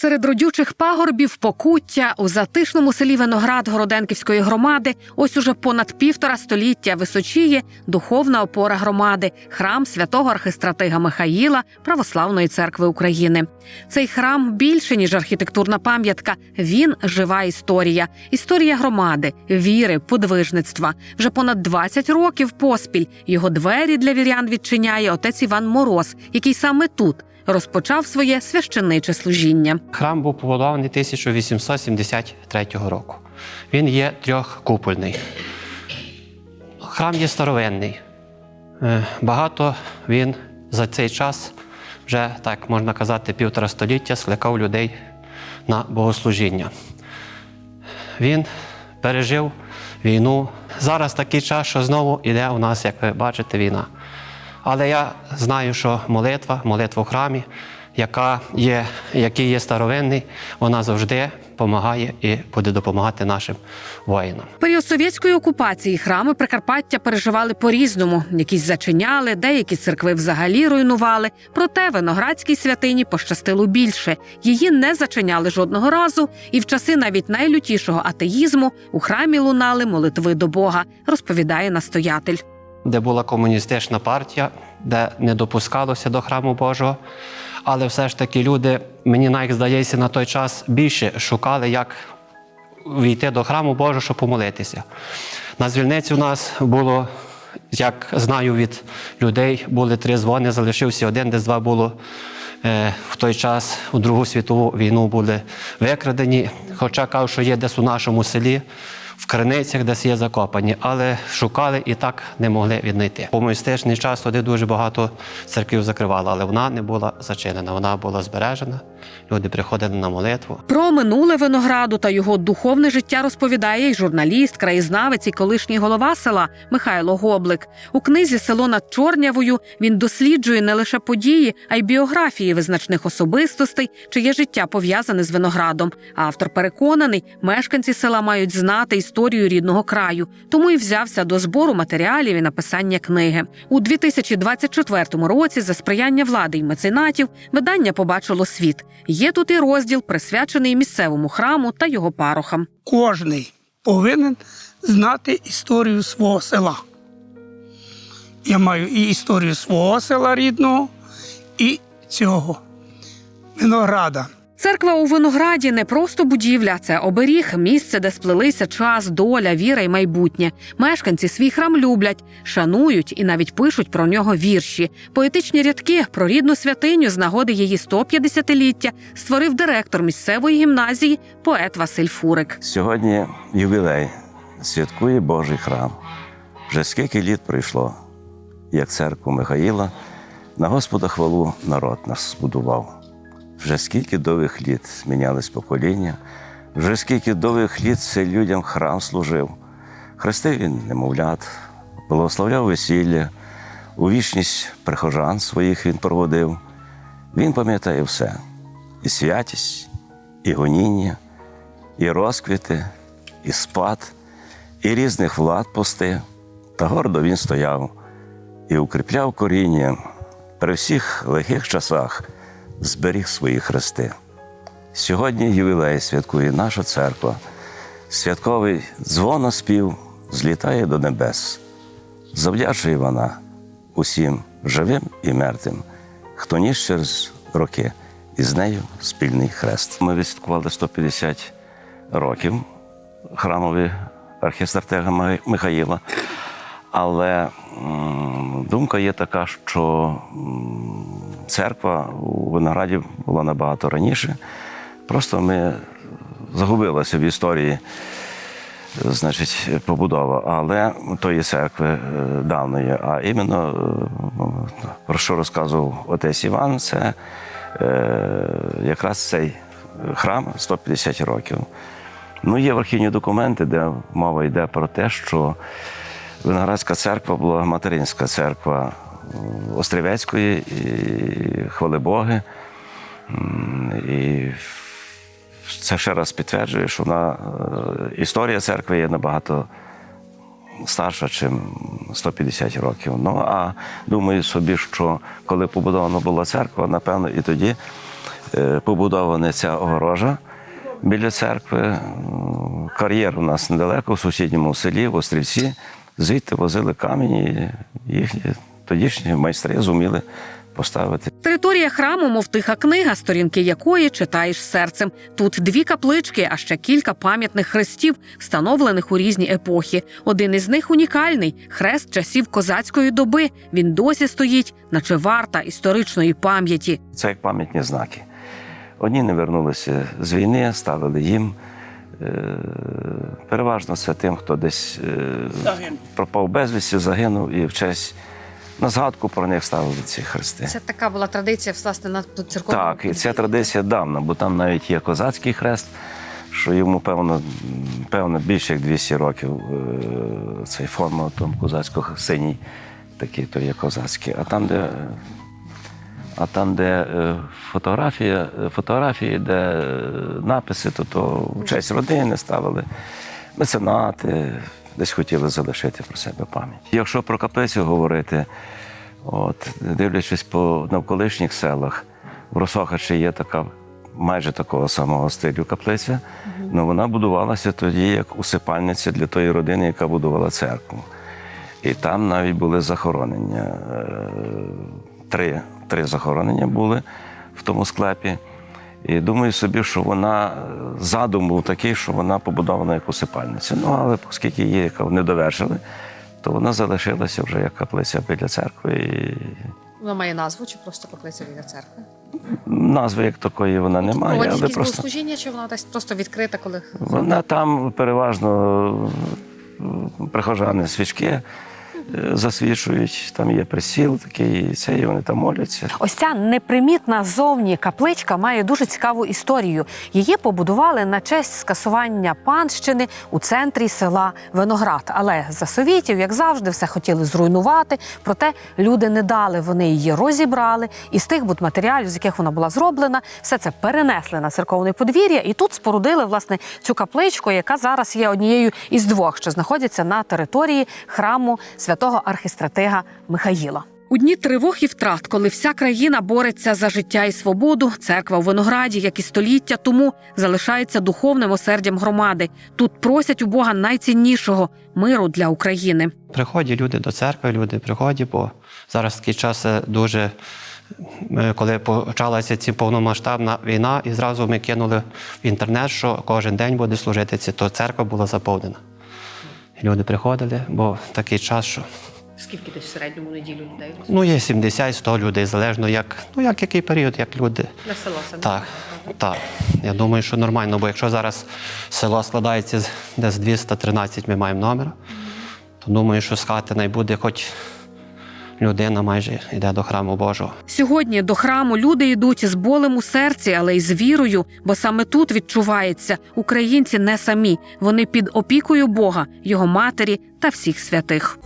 Серед родючих пагорбів покуття у затишному селі Виноград Городенківської громади ось уже понад півтора століття височіє духовна опора громади, храм святого архистратига Михаїла Православної церкви України. Цей храм більше ніж архітектурна пам'ятка. Він жива історія, історія громади, віри, подвижництва. Вже понад 20 років поспіль його двері для вірян відчиняє отець Іван Мороз, який саме тут розпочав своє священниче служіння. Храм був побудований 1873 року. Він є трьохкупольний. Храм є старовинний. Е, Багато він за цей час, вже так можна казати, півтора століття скликав людей на богослужіння. Він пережив війну. Зараз такий час, що знову йде у нас, як ви бачите, війна. Але я знаю, що молитва, молитва в храмі, яка є, який є старовинний, вона завжди допомагає і буде допомагати нашим воїнам. Період совєтської окупації храми Прикарпаття переживали по-різному. Якісь зачиняли, деякі церкви взагалі руйнували. Проте виноградській святині пощастило більше. Її не зачиняли жодного разу, і в часи навіть найлютішого атеїзму у храмі лунали молитви до Бога, розповідає настоятель. Де була комуністична партія, де не допускалося до храму Божого. Але все ж таки люди, мені навіть здається, на той час більше шукали, як війти до храму Божого, щоб помолитися. На звільниці у нас було, як знаю від людей, були три дзвони, залишився один, десь два було. е, В той час у Другу світову війну були викрадені, хоча кажуть, що є десь у нашому селі, в криницях, десь є закопані, але шукали і так не могли віднайти. По комуністичний час туди дуже багато церквів закривали, але вона не була зачинена, вона була збережена. Люди приходили на молитву. Про минуле винограду та його духовне життя розповідає й журналіст, краєзнавець і колишній голова села Михайло Гоблик. У книзі Село над Чорнявою він досліджує не лише події, а й біографії визначних особистостей, чиє життя пов'язане з виноградом. Автор переконаний, мешканці села мають знати історію рідного краю, тому і взявся до збору матеріалів і написання книги. У 2024 році, за сприяння влади й меценатів, видання побачило світ. Є тут і розділ, присвячений місцевому храму та його парохам. кожний повинен знати історію свого села. Я маю і історію свого села рідного, і цього винограда. Церква у винограді не просто будівля, це оберіг, місце, де сплелися час, доля, віра й майбутнє. Мешканці свій храм люблять, шанують і навіть пишуть про нього вірші. Поетичні рядки про рідну святиню з нагоди її 150-ліття створив директор місцевої гімназії, поет Василь Фурик. Сьогодні ювілей святкує Божий храм. Вже скільки літ пройшло, як церкву Михаїла на Господа хвалу народ нас збудував. Вже скільки довгих літ змінялись покоління, вже скільки довгих літ це людям храм служив. Хрестив він немовлят, благословляв весілля, у вічність прихожан своїх він проводив. Він пам'ятає все: і святість, і гоніння, і розквіти, і спад, і різних влад пости. Та гордо він стояв і укріпляв коріння при всіх лихих часах зберіг свої хрести. Сьогодні ювілей святкує наша церква. Святковий дзвоноспів злітає до небес. Завдячує вона усім живим і мертвим, хто ніс через роки, і з нею спільний хрест. Ми відсвяткували 150 років храмові архістратега Михаїла. Але думка є така, що церква у Винограді була набагато раніше. Просто ми загубилися в історії, значить, побудова, але тої церкви е, давної. А іменно е, про що розказував отець Іван, це е, якраз цей храм 150 років. Ну, є в архівні документи, де мова йде про те, що Виноградська церква була материнська церква Острівецької і Хвалибоги. М, І це ще раз підтверджує, що вона, е, історія церкви є набагато старша, ніж 150 років. Ну а думаю собі, що коли побудована була церква, напевно, і тоді е, побудована ця огорожа біля церкви. Кар'єр у нас недалеко, в сусідньому селі, в Острівці. Звідти возили камені, їхні тодішні майстри зуміли поставити Територія храму, мов тиха книга, сторінки якої читаєш серцем. Тут дві каплички, а ще кілька пам'ятних хрестів, встановлених у різні епохи. Один із них унікальний хрест часів козацької доби. Він досі стоїть, наче варта історичної пам'яті. Це як пам'ятні знаки. Одні не вернулися з війни, ставили їм. Е, Переважно це тим, хто десь е, Загинув. пропав безвісті, загинув і в честь на згадку про них ставили ці хрести. Це така була традиція, власне, на церковному. Так, і ця традиція давна, бо там навіть є козацький хрест, що йому певно, певно більше як 200 років е, цей форма там козацького синій, такий то є козацький. А там, де, а там, де е, фотографія, фотографії, де е, написи, то, то в честь родини ставили меценати, десь хотіли залишити про себе пам'ять. Якщо про каплицю говорити, От, дивлячись по навколишніх селах, в Росохачі є така майже такого самого стилю каплиця. але вона будувалася тоді як усипальниця для тої родини, яка будувала церкву. І там навіть були захоронення. Е, Три, три захоронення були в тому склепі. І думаю собі, що вона е, задум був такий, що вона побудована як усипальниця. Ну, але оскільки її яка не довершили, то вона залишилася вже як каплиця біля церкви. І Вона має назву чи просто каплиця біля церкви? назви як такої вона не має, але якісь просто богослужіння, чи вона десь просто відкрита, коли вона там переважно е, прихожани свічки засвічують, там є присіл такий, і це, і вони там моляться. Ось ця непримітна зовні капличка має дуже цікаву історію. Її побудували на честь скасування панщини у центрі села Виноград. Але за совітів, як завжди, все хотіли зруйнувати. Проте люди не дали. Вони її розібрали, і з тих будматеріалів, з яких вона була зроблена, все це перенесли на церковне подвір'я, і тут спорудили власне цю капличку, яка зараз є однією із двох, що знаходяться на території храму святого архістратига Михаїла. У дні тривог і втрат, коли вся країна бореться за життя і свободу, церква у Винограді, як і століття тому, залишається духовним осердям громади. Тут просять у Бога найціннішого миру для України. Приходять люди до церкви, люди приходять, бо зараз такий час е, дуже. е, Коли почалася ці повномасштабна війна, і зразу ми кинули в інтернет, що кожен день буде служити, ці- то церква була заповнена. Люди приходили, бо такий час, що скільки десь в середньому неділю людей ну, є 70-100 людей, залежно як, ну, як який період, як люди. На село це Так, так. Я думаю, що нормально, бо якщо зараз село складається з десь 213 ми маємо номер, то думаю, що з хати найбуде хоч людина майже йде до храму Божого. Сьогодні до храму люди йдуть з болем у серці, але й з вірою, бо саме тут відчувається, українці не самі. Вони під опікою Бога, його матері та всіх святих.